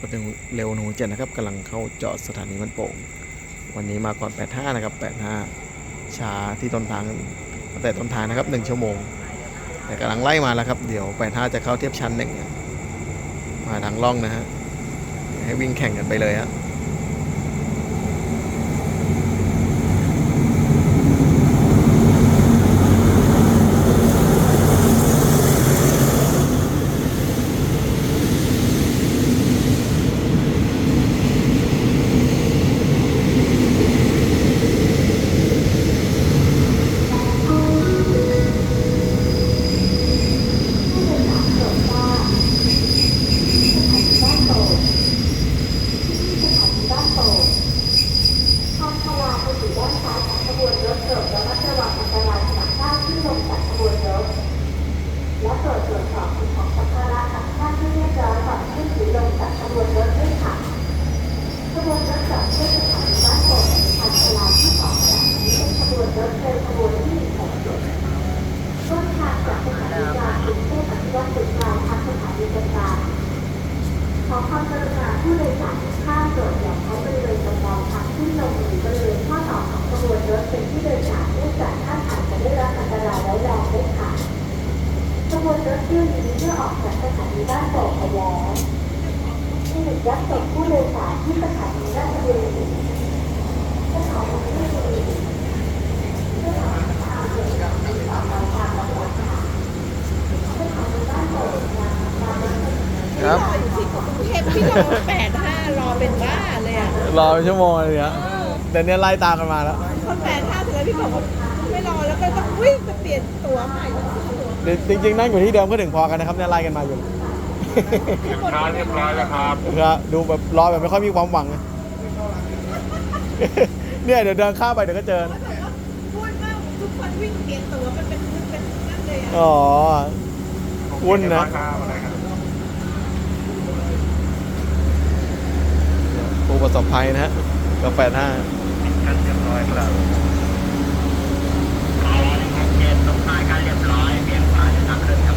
รถเร็วหนูเจ็ดนะครับกำลังเข้าจอดสถานีมันโป่ง วันนี้มาก่อน 85 นะครับ 85 ช้าที่ต้นทางตั้งแต่ต้นทางนะครับ 1 ชั่วโมง แต่กำลังไล่มาแล้วครับ เดี๋ยว 85 จะเข้าเทียบชั้นหนึ่งมาทางล่องนะฮะให้วิ่งแข่งกันไปเลยฮะ ทางพลาไปอยู่ด้านซ้ายของขบวนรถโปรดระมัดระวังอันตรายขณะก้าวขึ้นลงจากขบวนรถ และโปรดตรวจสอบสิ่งของสัมภาระต่างๆที่เรียบร้อยก่อนขึ้นหรือลงจากขบวนรถด้วยค่ะ ขบวนรถจอดที่สถานีบ้านโป่งทางพลาที่สองขณะนี้เป็นขบวนรถเร็วขบวนที่หกต้นทางจากสถานีกลางกรุงเทพอภิวัตรสุดปลายทางสถานีกลาง ขอ ความกรุณาผู้โดยสารทุกท่านโปรดอย่าใช้บริเวณบันไดทางขึ้นลงหรือบริเวณข้อต่อของขบวนรถเป็นที่โดยสารเนื่องจากท่านอาจจะได้รับอันตรายร้ายแรงได้ค่ะขบวนรถเที่ยวนี้เมื่อออกจากสถานีบ้านโป่งไปแล้วที่หยุดรับส่งผู้โดยสารที่สถานีราชบุรีจะขอความร่วมมือเพื่อหาทางเดินทางต่อไปทางลำบาค่ะสถานีบ้านโป่งยังตามรถ ครับ รออยู่ที่กรุงเทพพี่รอ แปดห้ารอเป็นบ้าเลยอะรอเป็นชั่วโมงเลยเนี่ยแต่เนี่ยไล่ตามกันมาแล้วคนแปดห้าถึงแล้วพี่บอกว่าไม่รอแล้วก็ต้องวิ่งไปเปลี่ยนตั๋วใหม่แล้วซื้อตั๋วจริงๆนั่งอยู่ที่เดิมก็ถึงพอกันนะครับเนี่ยไล่กันมาอยู่ช้าเรียบร้อยแล้วครับครับดูแบบรอแบบไม่ค่อยมีความหวังนะ เนี่ยเดี๋ยวเดินข้ามไปเดี๋ยวก็เจอนะพูดว่าทุกคนวิ่งเปลี่ยนตั๋วมันเป็นมันเป็นนั่นเลยอะ อ๋อ วุ่นนะครับอะไรครับ ประสบภัยนะฮะกับแปดห้ากันเรียบร้อยครับเอาละครับเกณฑ์ตกท้ายกันเรียบร้อยเบี่ยงขวาจะทำเรื่องครับ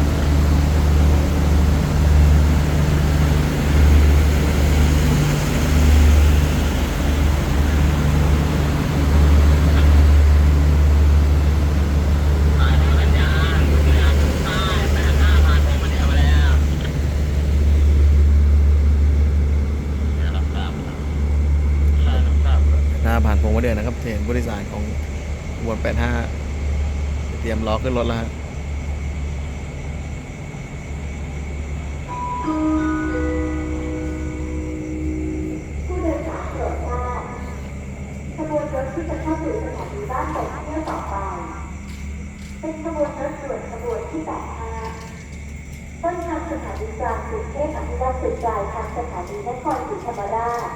หน้า ผ่านพงวเดือนนะครับเห็นผู้โดยสารของขบวนแปดห้าเตรียมล้อขึ้นรถแล้วฮะผู้โดยสารโปรดทราบขบวนรถที่จะเข้าสู่สถานีบ้านโป่งเที่ยวต่อไป เป็นขบวนรถด่วนขบวนที่85ต้นทางสถานีกลางกรุงเทพอภิวัตรสุดปลายทางสถานีนครศรีธรรมราช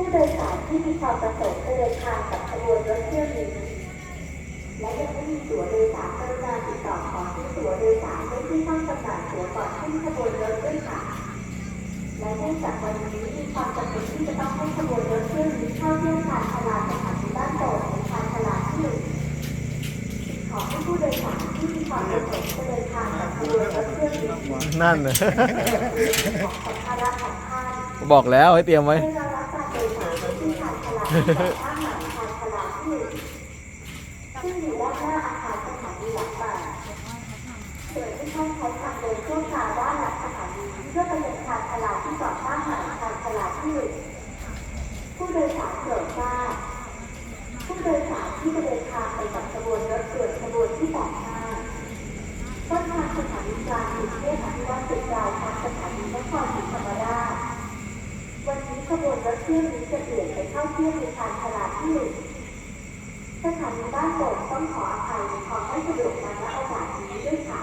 ผู้โดยสารที่มีความประสงค์จะเดินทางกับขบวนรถเที่ยวนี้และยังไม่มีตั๋วโดยสารกรุณาติดต่อขอซื้อตั๋วโดยสารไว้ที่ห้องจำหน่ายตั๋วก่อนขึ้นขบวนรถด้วยค่ะ และเนื่องจากวันนี้มีความจำเป็นที่จะต้องให้ขบวนรถเที่ยวนี้เข้าเที่ยวชานชาลาสถานีบ้านโป่งในชานชาลาที่หนึ่งขอให้ผู้โดยสารที่มีความประสงค์จะเดินทางกับขบวนรถเที่ยวนี้นั่นนะของสัมภาระของท่านบอกแล้วให้เตรียมไว้ให้รับ ซึ่งอยู่ด้านหน้าอาคารสถานีหลักบาส่วนที่ท่านใช้ทางเดินชั่วคราวด้านหลังสถานีเพื่อไปยังชานชาลาที่สองอาหารชานชาลาที่ผู้โดยสารโปรดทราบผู้โดยสารที่จะเดินทางไปกับขบวนรถด่วนขบวนที่85ต้นทางสถานีกลางกรุงเทพอภิวัตรสุดปลายทางสถานีนครศรีธรรมราช ขบวนรถเที่ยวนี้จะเปลี่ยนไปเข้าเที่ยวในทางตลาดที่หนึ่งสถานีบ้านโป่งต้องขออภัยในความไม่สะดวกในาณโอกาสนี้ด้วยค่ะ